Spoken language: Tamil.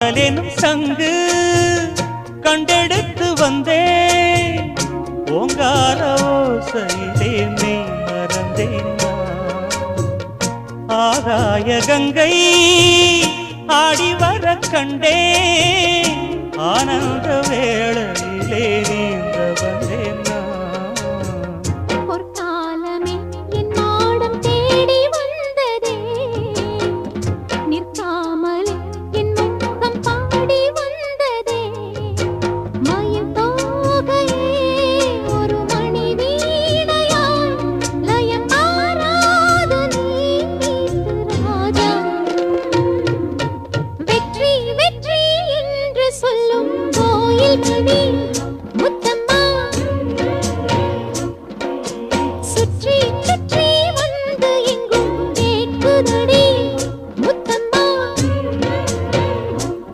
காதலெனும் சங்கு கண்டெடுத்து வந்தேன். ஓங்கார ஓசையிலே மெய் மறந்தேன் ஆகாய கங்கை ஆடி வர கண்டேன். ஆனந்த சொல்லும் கோயில் மணி